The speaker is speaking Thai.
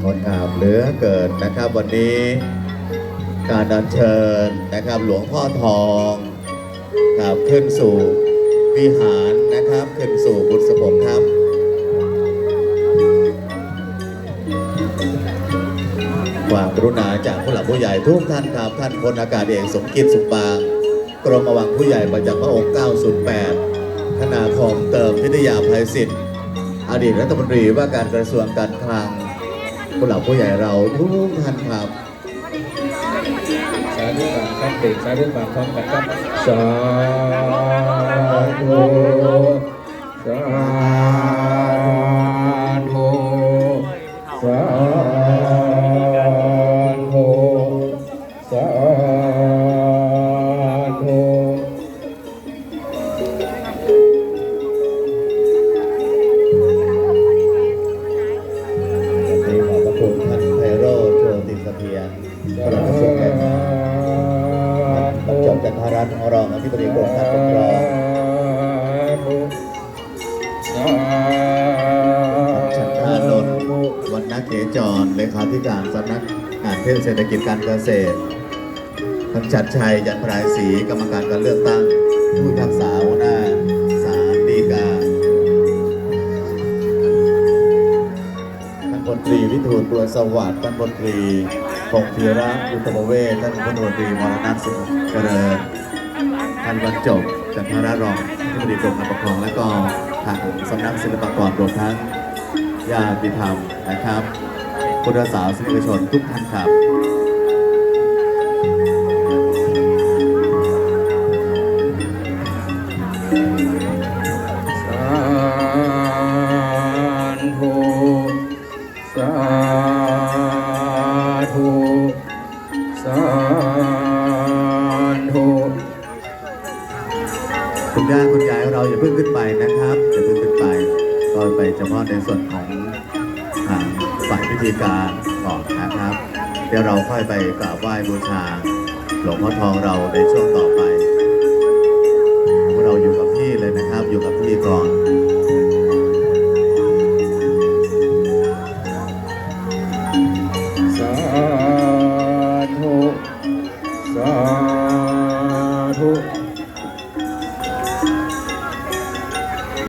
เหลือเกินนะครับ วันนี้การดันเชิญนะครับหลวงพ่อทองครับขึ้นสู่วิหารนะครับ ขึ้นสู่บุษบกครับความกรุณาจากผู้หลักผู้ใหญ่ทุกท่านครับท่านพลอากาศเอกสมคิดสุขบาง กรมระวังผู้ใหญ่ประจำพระองค์ 908ธนาคมเติมพิทยาภัยศิษย์อดีตรัฐมนตรีว่าการกระทรวงการคลัง ผู้หลักผู้ใหญ่เราทุกท่านครับสา เพียรปลัดกระรวงแรงงานท่านบรรจบจันทรัตน์รองอธิบดีกรมการปกครองชันชานนท์วันนักเขจรเลขาธิการสำนักงานเทศเศรษฐกิจการเกษตรท่านชัดชัยจันทรายศรีกรรมการการเลือกตั้ง นตรีวิทูลบัวสวัสดิ์ท่านพนตรีพงศ์ธีระยุทธเวศท่านพลตรีมรณะสุขเจริญท่านบรรจบจันทรารองที่บดีกรมการปกครองและก็ทางสำนักศิลปากรรวมทั้งญาติธรรมนะครับพุทธศาสนิกชนทุกท่านครับ สาธุสาธุคุณย่าคุณยายของเราอย่าเพิ่งขึ้นไปนะครับอย่าเพิ่งขึ้นไปก็ไปเฉพาะในส่วนของทางฝ่ายพิธีการก่อนนะครับ เดี๋ยวเราค่อยไปกราบไหว้บูชาหลวงพ่อทองเราในช่วงต่อไปเราอยู่กับที่เลยนะครับ อยู่กับที่ก่อน